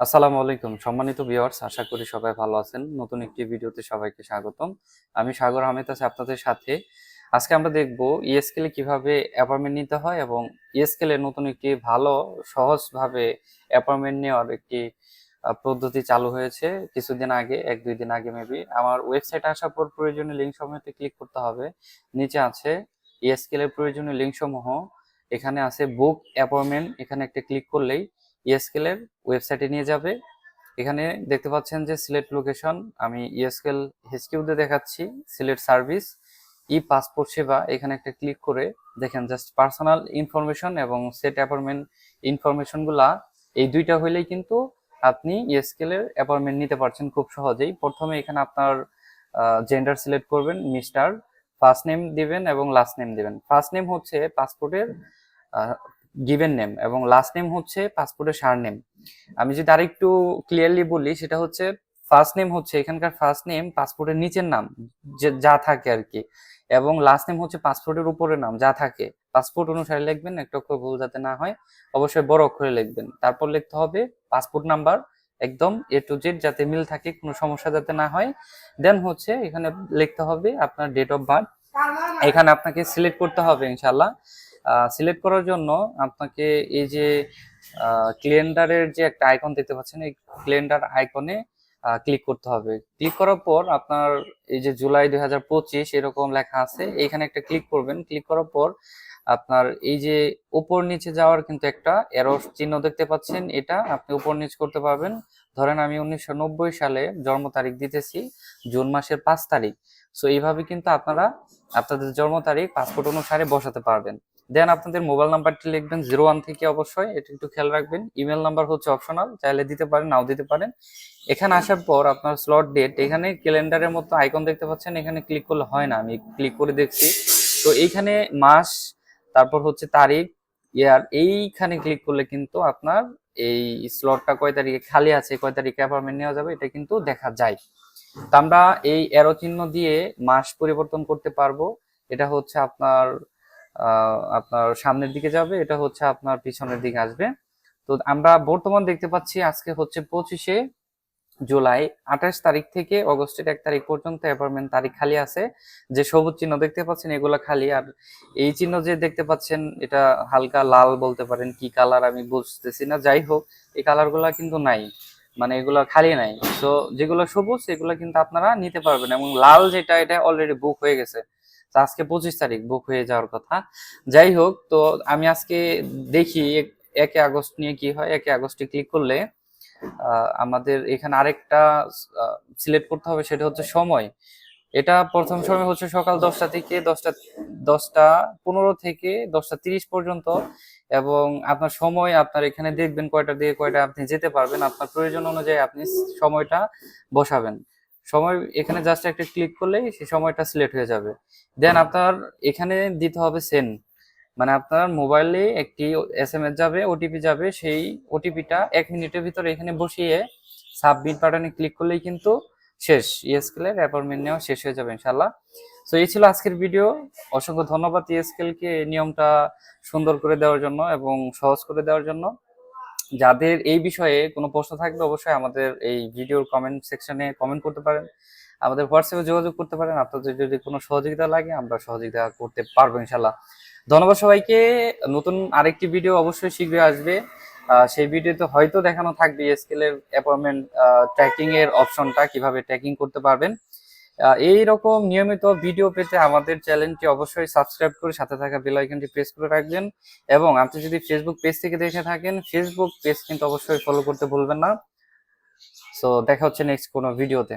আসসালামু আলাইকুম। সম্মানিত ভিউয়ার্স, আশা করি সবাই ভালো আছেন। নতুন একটি ভিডিওতে সবাইকে স্বাগতম। আমি সাগর আহমেদ আছি আপনাদের সাথে। আজকে আমরা দেখব ইএসকেলে কীভাবে অ্যাপয়েন্টমেন্ট নিতে হয় এবং ইএসকেলে নতুন একটি ভালো, সহজভাবে অ্যাপয়েন্টমেন্ট নেওয়ার একটি পদ্ধতি চালু হয়েছে কিছুদিন আগে, এক দুই দিন আগে মেবি আমার ওয়েবসাইটে আসার পর প্রয়োজনীয় লিঙ্ক সমূহতে ক্লিক করতে হবে। নিচে আছে ইএসকেলের প্রয়োজনীয় লিঙ্ক সমূহ এখানে আছে বুক অ্যাপয়েন্টমেন্ট এখানে একটা ক্লিক করলেই ইএসকেলের ওয়েবসাইটে নিয়ে যাবে। এখানে দেখতে পাচ্ছেন যে সিলেট লোকেশন আমি ইএসকেল হেসকিউতে দেখাচ্ছি সিলেট সার্ভিস ই পাসপোর্ট সেবা, এখানে একটা ক্লিক করে দেখেন জাস্ট পার্সোনাল ইনফরমেশন এবং সেট অ্যাপয়েন্টমেন্ট ইনফরমেশনগুলা এই দুইটা হইলেই কিন্তু আপনি ইএসকেলের অ্যাপয়েন্টমেন্ট নিতে পারছেন খুব সহজেই। প্রথমে এখানে আপনার জেন্ডার সিলেক্ট করবেন মিস্টার ফার্স্ট নেম দিবেন এবং লাস্ট নেম দিবেন। ফার্স্ট নেম হচ্ছে পাসপোর্টের গিভেন নেম এবং লাস্ট নেম হচ্ছে পাসপোর্টের সার নেম আমি যদি আরেকটু ক্লিয়ারলি বলি, সেটা হচ্ছে ফার্স্ট নেম হচ্ছে এখানকার ফার্স্ট নেম পাসপোর্টের নিচের নাম, যা থাকে আর কি। এবং লাস্ট নেম হচ্ছে পাসপোর্টের উপরের নাম, যা থাকে। পাসপোর্ট অনুসারে লিখবেন, একটা অক্ষর ভুল যাতে না হয়, অবশ্যই বড় অক্ষরে লিখবেন। তারপর লিখতে হবে পাসপোর্ট নাম্বার একদম এ টু জেড যাতে মিল থাকে, কোনো সমস্যা যাতে না হয়। দেন হচ্ছে এখানে লিখতে হবে আপনার ডেট অফ বার্থ এখানে আপনাকে সিলেক্ট করতে হবে ইনশাল্লাহ সিলেক্ট করার জন্য আপনাকে এই যে ক্যালেন্ডারের যে একটা আইকন দেখতে পাচ্ছেন, এই ক্যালেন্ডার আইকনে ক্লিক করতে হবে। ক্লিক করার পর আপনার এই যে জুলাই দুই হাজার পঁচিশ এরকম লেখা আছে এখানে একটা ক্লিক করবেন। ক্লিক করার পর আপনার এই যে উপর নিচে যাওয়ার কিন্তু একটা এরো চিহ্ন দেখতে পাচ্ছেন। এটা আপনি উপর নিচ করতে পারবেন। ধরেন আমি উনিশশো নব্বই সালে জন্ম তারিখ দিতেছি, জুন মাসের পাঁচ তারিখ। সো এইভাবে কিন্তু আপনারা আপনাদের জন্ম তারিখ পাসপোর্ট অনুসারে বসাতে পারবেন। দেন আপনাদের মোবাইল নাম্বারটি লিখবেন জিরো ওয়ান থেকে অবশ্যই, এটা একটু খেয়াল রাখবেন। ইমেল নাম্বার হচ্ছে অপশনাল, চাইলে দিতে পারেন, নাও দিতে পারেন। এখানে আসার পর আপনার স্লট ডেট এখানে ক্যালেন্ডারের মতো আইকন দেখতে পাচ্ছেন, এখানে ক্লিক করলে হয় না, আমি ক্লিক করে দেখছি। তো এইখানে মাস, তারপর হচ্ছে তারিখ ইয়ার এইখানে ক্লিক করলে কিন্তু আপনার এই স্লটটা কয় তারিখে খালি আছে, কয় তারিখে অ্যাপয়েন্টমেন্ট নেওয়া যাবে, এটা কিন্তু দেখা যায়। তো আমরা এই এরো চিহ্ন দিয়ে মাস পরিবর্তন করতে পারব। এটা হচ্ছে আপনার আপনার সামনের দিকে যাবে, এটা হচ্ছে আপনার পিছনের দিকে আসবে। তো আমরা বর্তমান দেখতে পাচ্ছি আজকে হচ্ছে পঁচিশে জুলাই, আঠাশ তারিখ থেকে অগস্টের এক তারিখ পর্যন্ত অ্যাপয়েন্টমেন্ট তারিখ খালি আছে। যে সবুজ চিহ্ন দেখতে পাচ্ছেন, এগুলো খালি। আর এই চিহ্ন যে দেখতে পাচ্ছেন, এটা হালকা লাল বলতে পারেন, কি কালার আমি বুঝতেছি না। যাই হোক, এই কালারগুলো কিন্তু নাই মানে এগুলো খালি নাই। তো যেগুলো সবুজ, এগুলো কিন্তু আপনারা নিতে পারবেন। এবং লাল যেটা, এটা অলরেডি বুক হয়ে গেছে। আজকে পঁচিশ তারিখ বুক হয়ে যাওয়ার কথা। যাই হোক, তো আমি আজকে দেখি একে আগস্ট নিয়ে কি হয়। একে আগস্টে ক্লিক করলে আমাদের এখানে আরেকটা সিলেক্ট করতে হবে, সেটা হচ্ছে সময়। এটা প্রথম সময় হচ্ছে সকাল দশটা থেকে দশটা দশটা পনেরো থেকে দশটা তিরিশ পর্যন্ত। এবং আপনার সময় আপনার এখানে দেখবেন কয়টা দিয়ে কয়টা আপনি যেতে পারবেন। আপনার প্রয়োজন অনুযায়ী আপনি সময়টা বসাবেন। সময় এখানে জাস্ট একটা ক্লিক করলেই সেই সময়টা সিলেক্ট হয়ে যাবে। দেন আপনার এখানে দিতে হবে সেন্ড মানে আপনার মোবাইলে একটি এস এম এস যাবে ওটিপি যাবে, সেই ওটিপিটা এক মিনিটের ভিতরে এখানে বসিয়ে সাবমিট বাটনে ক্লিক করলেই কিন্তু শেষ। ইএসকেলের অ্যাপয়েন্টমেন্ট নেওয়া শেষ হয়ে যাবে ইনশাল্লাহ সো এই ছিল আজকের ভিডিও অসংখ্য ধন্যবাদ ইএসকেলকে এই নিয়মটা সুন্দর করে দেওয়ার জন্য এবং সহজ করে দেওয়ার জন্য। যাদের এই বিষয়ে কোনো প্রশ্ন থাকলে অবশ্যই আমাদের এই ভিডিওর কমেন্ট সেকশনে কমেন্ট করতে পারেন। আমাদের হোয়াটসঅ্যাপে যোগাযোগ করতে পারেন। আপনাদের যদি কোনো সহযোগিতা লাগে, আমরা সহযোগিতা করতে পারব ইনশাল্লাহ ধন্যবাদ সবাইকে। নতুন আরেকটি ভিডিও অবশ্যই শীঘ্রই আসবে। সেই ভিডিওতে হয়তো দেখানো থাকবে স্কেলের অ্যাপয়েন্টমেন্ট ট্র্যাকিং এর অপশনটা কীভাবে ট্র্যাকিং করতে পারবেন। এই রকম নিয়মিত ভিডিও পেতে আমাদের চ্যানেলটি অবশ্যই সাবস্ক্রাইব করে সাথে থাকা বেল আইকনটি প্রেস করে রাখবেন। এবং আপনি যদি ফেসবুক পেজ থেকে দেখে থাকেন ফেসবুক পেজ কিন্তু অবশ্যই ফলো করতে ভুলবেন না। সো দেখা হচ্ছে নেক্সট কোনো ভিডিওতে